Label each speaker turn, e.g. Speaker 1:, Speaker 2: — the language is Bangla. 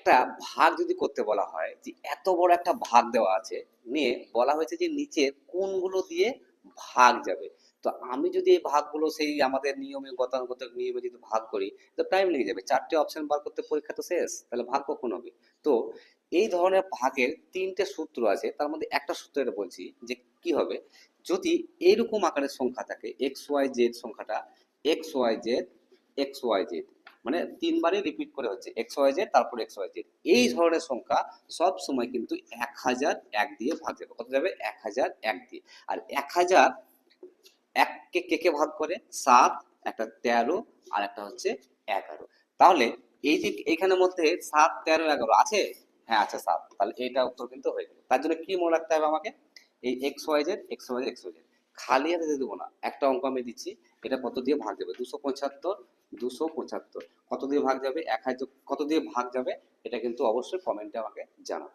Speaker 1: একটা ভাগ যদি করতে বলা হয়, যে এত বড় একটা ভাগ দেওয়া আছে, নিয়ে বলা হয়েছে যে নিচে কোনগুলো দিয়ে ভাগ যাবে। তো আমি যদি এই ভাগগুলো সেই আমাদের নিয়মে, গতানুগতিক নিয়মে যদি ভাগ করি, তো টাইম লেগে যাবে। চারটে অপশন বার করতে পরীক্ষা তো শেষ, তাহলে ভাগ কখন হবে? তো এই ধরনের ভাগের তিনটে সূত্র আছে, তার মধ্যে একটা সূত্র এটা বলছি যে কি হবে? যদি এইরকম আকারের সংখ্যা থাকে এক্স ওয়াই জেড সংখ্যাটা X Y Z X Y Z মানে তিনবারই রিপিট করে হচ্ছে এক্স ওয়াই জেড তারপর এক্স ওয়াই জেড এই ধরনের সংখ্যা সব সময় কিন্তু এক হাজার এক দিয়ে ভাগ যাবে। কত যাবে? এক হাজার এক দিয়ে। আর এক হাজার এককে কে কে ভাগ করে? সাত একটা তেরো আর একটা হচ্ছে এগারো। তাহলে এই যে এইখানের মধ্যে সাত তেরো এগারো আছে? হ্যাঁ আছে সাত। তাহলে এইটা উত্তর কিন্তু হয়ে গেল। তার জন্য কি মনে রাখতে হবে আমাকে? এই X Y Z X Y X Y Z খালি হাতে দেবো না। একটা অঙ্ক আমি দিচ্ছি, এটা কত দিয়ে ভাগ যাবে? দুশো পঁচাত্তর দুশো পঁচাত্তর। কত দিয়ে ভাগ যাবে? এক হাজার, কত দিয়ে ভাগ যাবে? এটা কিন্তু অবশ্যই কমেন্টে আমাকে জানাও